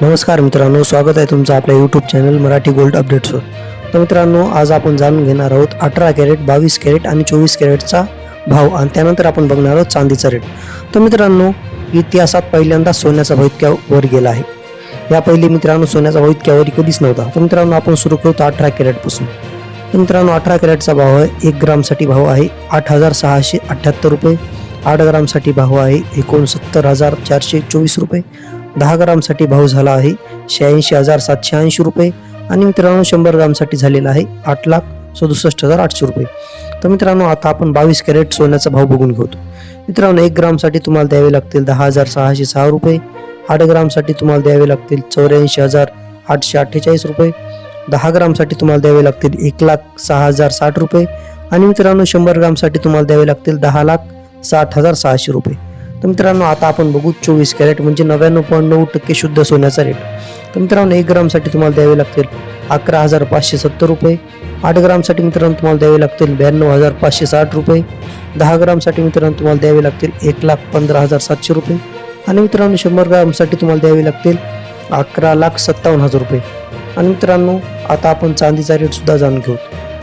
नमस्कार मित्रांनो स्वागत आहे तुमचं आपल्या यूट्यूब चॅनल मराठी गोल्ड अपडेट्सवर तर मित्रांनो आज आपण जाणून घेणार आहोत अठरा कॅरेट बावीस कॅरेट आणि चोवीस कॅरेटचा भाव आणि त्यानंतर आपण बघणार आहोत चांदीचा रेट तर मित्रांनो इतिहासात पहिल्यांदा सोन्याचा भाव इतक्या वर गेला आहे. या पहिले मित्रांनो सोन्याचा भाव इतक्या वर कधीच नव्हता. तर मित्रांनो आपण सुरू करतो अठरा कॅरेटपासून. तर मित्रांनो अठरा कॅरेटचा भाव आहे एक ग्रामसाठी भाव आहे आठ हजार सहाशे अठ्ठ्याहत्तर रुपये. आठ ग्रामसाठी भाव आहे एकोणसत्तर हजार चारशे चोवीस रुपये. दहा ग्रामसाठी भाव झाला आहे. शहाऐंशी हजार सातशे ऐंशी रुपये आणि मित्रांनो शंभर ग्रामसाठी झालेला आहे आठ लाख सदुसष्ट हजार आठशे रुपये. तर मित्रांनो आता आपण बावीस कॅरेट सोन्याचा भाव बघून घेतो. मित्रांनो एक ग्रामसाठी तुम्हाला द्यावे लागतील दहा हजार सहाशे सहा रुपये. आठ ग्रामसाठी तुम्हाला द्यावे लागतील चौऱ्याऐंशी हजार आठशे अठ्ठेचाळीस रुपये. दहा ग्रामसाठी तुम्हाला द्यावे लागतील एक लाख सहा हजार साठ रुपये. आणि मित्रांनो शंभर ग्रामसाठी तुम्हाला द्यावे लागतील दहा लाख साठ हजार सहाशे रुपये. तर मित्रांनो आता आपण बघू चोवीस कॅरेट म्हणजे नव्याण्णव पॉईंट नऊ टक्के शुद्ध सोन्याचा रेट तर मित्रांनो एक ग्रामसाठी तुम्हाला द्यावे लागतील अकरा हजार पाचशे सत्तर रुपये. आठ ग्रामसाठी मित्रांनो तुम्हाला द्यावे लागतील ब्याण्णव हजार पाचशे साठ रुपये. दहा ग्रामसाठी मित्रांनो तुम्हाला द्यावे लागतील एक लाख पंधरा हजार सातशे रुपये. आणि मित्रांनो शंभर ग्रामसाठी तुम्हाला द्यावे लागतील अकरा लाख सत्तावन्न हजार रुपये. आणि मित्रांनो आता आपण चांदीचा रेटसुद्धा जाणून घेऊ.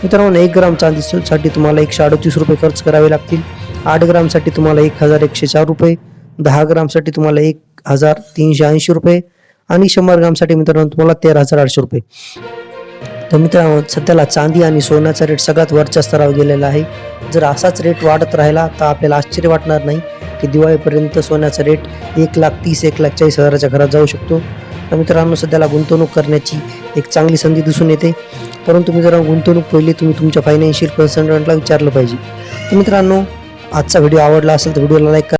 मित्रांनो एक ग्राम चांदीसाठी तुम्हाला एकशे अडतीस रुपये खर्च करावे लागतील. आठ ग्रामसाठी तुम्हाला एक हजार एकशे चार रुपये दहा ग्रामसाठी तुम्हाला एक हजार तीनशे ऐंशी रुपये आणि शंभर ग्रामसाठी मित्रांनो तुम्हाला तेरा हजार आठशे रुपये. तर मित्रांनो सध्याला चांदी आणि सोन्याचा रेट सगळ्यात वरच्या स्तरावर गेलेला आहे. जर असाच रेट वाढत राहिला तर आपल्याला आश्चर्य वाटणार नाही की दिवाळीपर्यंत सोन्याचा रेट एक लाख तीस एक लाख चाळीस हजाराच्या घरात जाऊ शकतो. तर मित्रांनो सध्याला गुंतवणूक करण्याची एक चांगली संधी दिसून येते. परंतु मित्रांनो गुंतवणूक पहिले तुम्ही तुमच्या फायनान्शियल कन्सल्टंटला विचारलं पाहिजे. तर मित्रांनो आजचा व्हिडिओ आवडला असेल तर व्हिडिओला लाईक करा.